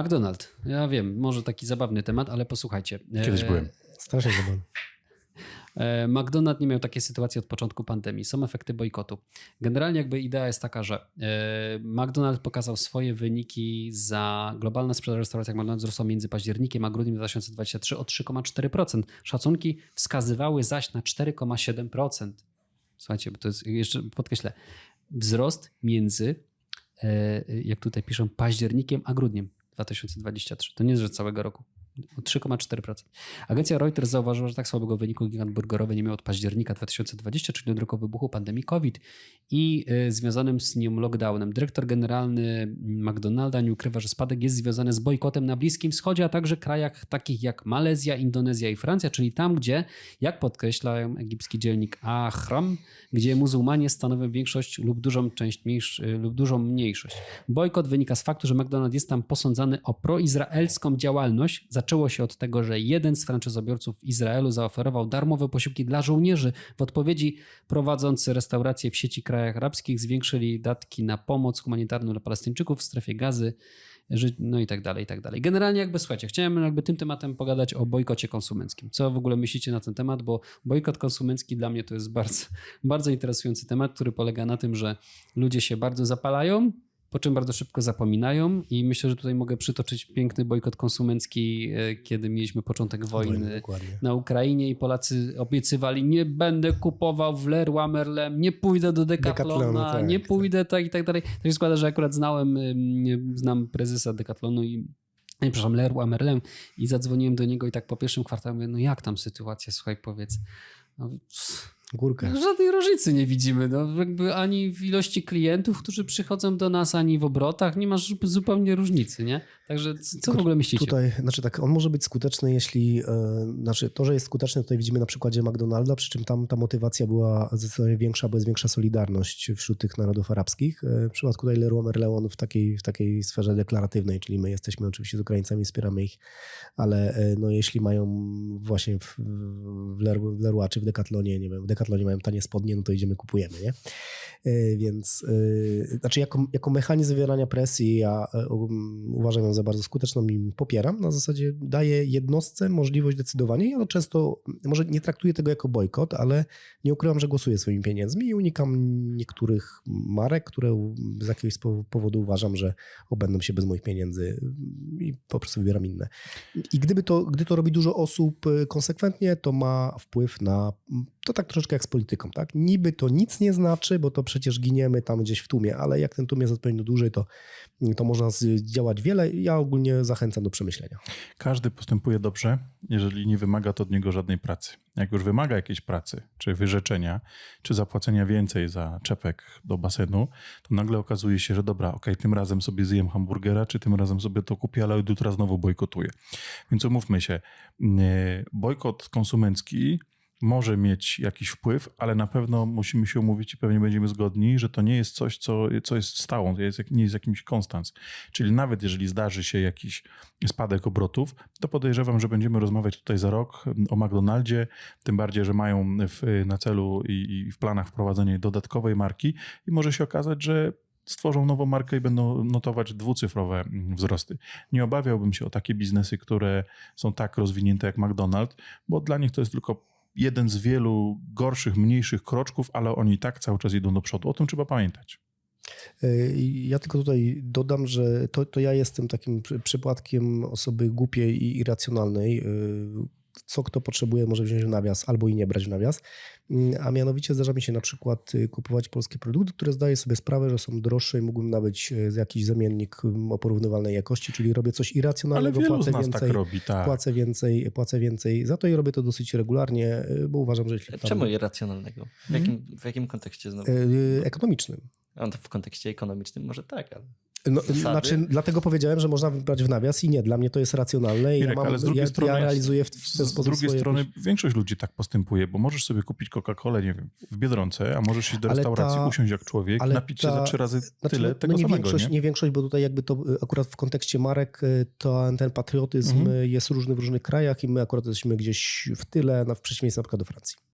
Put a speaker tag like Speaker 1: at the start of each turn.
Speaker 1: McDonald. Ja wiem, może taki zabawny temat, ale posłuchajcie.
Speaker 2: Kiedyś
Speaker 1: E,
Speaker 2: byłem.
Speaker 3: Strasznie zabawne.
Speaker 1: E, McDonald nie miał takiej sytuacji od początku pandemii. Są efekty bojkotu. Generalnie jakby idea jest taka, że e, McDonald pokazał swoje wyniki za globalna sprzedaż w restauracjach McDonald's wzrosła między październikiem a grudniem 2023 o 3,4%. Szacunki wskazywały zaś na 4,7%. Słuchajcie, bo to jest jeszcze podkreślę. Wzrost między, jak tutaj piszą, październikiem a grudniem 2023. To nie że całego roku. O 3,4%. Agencja Reuters zauważyła, że tak słabego wyniku gigant burgerowy nie miał od października 2020, czyli od roku wybuchu pandemii COVID i y, związanym z nią lockdownem. Dyrektor generalny McDonalda nie ukrywa, że spadek jest związany z bojkotem na Bliskim Wschodzie, a także krajach takich jak Malezja, Indonezja i Francja, czyli tam, gdzie, jak podkreślają egipski dziennik Ahram, gdzie muzułmanie stanowią większość lub dużą część y, lub dużą mniejszość. Bojkot wynika z faktu, że McDonald's jest tam posądzany o proizraelską działalność. Zaczęło się od tego, że jeden z franczyzobiorców w Izraelu zaoferował darmowe posiłki dla żołnierzy. W odpowiedzi prowadzący restauracje w sieci krajach arabskich zwiększyli datki na pomoc humanitarną dla Palestyńczyków w strefie gazy, no i tak dalej, i tak dalej. Generalnie jakby słuchajcie, chciałem jakby tym tematem pogadać o bojkocie konsumenckim. Co w ogóle myślicie na ten temat, bo bojkot konsumencki dla mnie to jest bardzo, bardzo interesujący temat, który polega na tym, że ludzie się bardzo zapalają, po czym bardzo szybko zapominają i myślę, że tutaj mogę przytoczyć piękny bojkot konsumencki, e, kiedy mieliśmy początek wojny
Speaker 3: Dokładnie.
Speaker 1: na Ukrainie i Polacy obiecywali, nie będę kupował w Leroy Merlin, nie pójdę do Decathlona,
Speaker 3: Decathlonu, tak,
Speaker 1: nie
Speaker 3: tak.
Speaker 1: pójdę tak i tak dalej. Tak się składa, że akurat znałem, znam prezesa Decathlonu i nie, przepraszam, Leroy Merlin i zadzwoniłem do niego i tak po pierwszym kwartale mówię, no jak tam sytuacja, słuchaj, powiedz. No,
Speaker 3: Górkę.
Speaker 1: Żadnej różnicy nie widzimy. No, jakby ani w ilości klientów, którzy przychodzą do nas, ani w obrotach. Nie masz zupełnie różnicy, nie? Także co w ogóle myślicie?
Speaker 3: Tutaj, znaczy tak, on może być skuteczny, jeśli, e, znaczy to, że jest skuteczny, tutaj widzimy na przykładzie McDonalda, przy czym tam ta motywacja była zdecydowanie większa, bo jest większa solidarność wśród tych narodów arabskich. E, W przypadku tutaj Leroy Merlin on w takiej, w takiej sferze deklaratywnej, czyli my jesteśmy oczywiście z Ukraińcami, wspieramy ich, ale e, no jeśli mają właśnie w, w, Leroy, w Leroy czy w Decathlonie, nie wiem, w Decathlonie mają tanie spodnie, no to idziemy, kupujemy, nie? E, Więc, e, znaczy jako, jako mechanizm wywierania presji ja e, uważam ją za bardzo skuteczną i popieram. Na zasadzie daje jednostce możliwość decydowania. Ja często, może nie traktuję tego jako bojkot, ale nie ukrywam, że głosuję swoimi pieniędzmi i unikam niektórych marek, które z jakiegoś powo- powodu uważam, że obędą się bez moich pieniędzy i po prostu wybieram inne. I gdyby to, gdy to robi dużo osób e, konsekwentnie, to ma wpływ na to tak troszeczkę jak z polityką, tak? Niby to nic nie znaczy, bo to przecież giniemy tam gdzieś w tłumie, ale jak ten tłum jest odpowiednio duży, to, to można zdziałać wiele. Ja ogólnie zachęcam do przemyślenia.
Speaker 2: Każdy postępuje dobrze, jeżeli nie wymaga to od niego żadnej pracy. Jak już wymaga jakiejś pracy, czy wyrzeczenia, czy zapłacenia więcej za czepek do basenu, to nagle okazuje się, że dobra, okej, tym razem sobie zjem hamburgera, czy tym razem sobie to kupię, ale od jutra znowu bojkotuję. Więc umówmy się, nie, bojkot konsumencki może mieć jakiś wpływ, ale na pewno musimy się umówić i pewnie będziemy zgodni, że to nie jest coś, co, co jest stałą, to jest, nie jest jakimś konstans. Czyli nawet jeżeli zdarzy się jakiś spadek obrotów, to podejrzewam, że będziemy rozmawiać tutaj za rok o McDonaldzie, tym bardziej, że mają w, na celu i, i w planach wprowadzenie dodatkowej marki i może się okazać, że stworzą nową markę i będą notować dwucyfrowe mm, wzrosty. Nie obawiałbym się o takie biznesy, które są tak rozwinięte jak McDonald's, bo dla nich to jest tylko jeden z wielu gorszych, mniejszych kroczków, ale oni tak cały czas idą do przodu. O tym trzeba pamiętać.
Speaker 3: Yy, Ja tylko tutaj dodam, że to, to ja jestem takim przy- przypadkiem osoby głupiej i irracjonalnej. Co kto potrzebuje, może wziąć w nawias albo i nie brać w nawias. Yy, A mianowicie zdarza mi się na przykład yy, kupować polskie produkty, które zdaję sobie sprawę, że są droższe i mógłbym nabyć z jakiś zamiennik yy, o porównywalnej jakości, czyli robię coś
Speaker 2: Ale
Speaker 3: irracjonalnego,
Speaker 2: wielu z
Speaker 3: płacę
Speaker 2: nas
Speaker 3: więcej.
Speaker 2: tak robi, tak.
Speaker 3: Płacę więcej, płacę więcej za to i robię to dosyć regularnie, yy, bo uważam, że jeśli tam-
Speaker 4: Czemu irracjonalnego? W jakim, w jakim kontekście znowu?
Speaker 3: Ekonomicznym.
Speaker 4: A to w kontekście ekonomicznym może tak, ale
Speaker 3: No, znaczy, dlatego powiedziałem, że można wybrać w nawias i nie, dla mnie to jest racjonalne i
Speaker 2: Mirek,
Speaker 3: ja, mam,
Speaker 2: ale z drugiej
Speaker 3: ja,
Speaker 2: strony-
Speaker 3: ja realizuję w, ten
Speaker 2: Z
Speaker 3: sposób
Speaker 2: drugiej
Speaker 3: swoje
Speaker 2: strony
Speaker 3: jakieś-
Speaker 2: większość ludzi tak postępuje, bo możesz sobie kupić Coca-Colę, nie wiem, w Biedronce, a możesz iść do
Speaker 3: Ale
Speaker 2: restauracji,
Speaker 3: ta-
Speaker 2: usiąść jak człowiek,
Speaker 3: ale
Speaker 2: napić się za trzy razy
Speaker 3: Znaczy,
Speaker 2: tyle
Speaker 3: no,
Speaker 2: tego
Speaker 3: no nie
Speaker 2: samego,
Speaker 3: większość,
Speaker 2: nie?
Speaker 3: nie większość, bo tutaj jakby to y, akurat w kontekście marek y, to ten patriotyzm
Speaker 2: Mhm.
Speaker 3: y, jest różny w różnych krajach i my akurat jesteśmy gdzieś w tyle, na, w przeciwieństwie na przykład do Francji.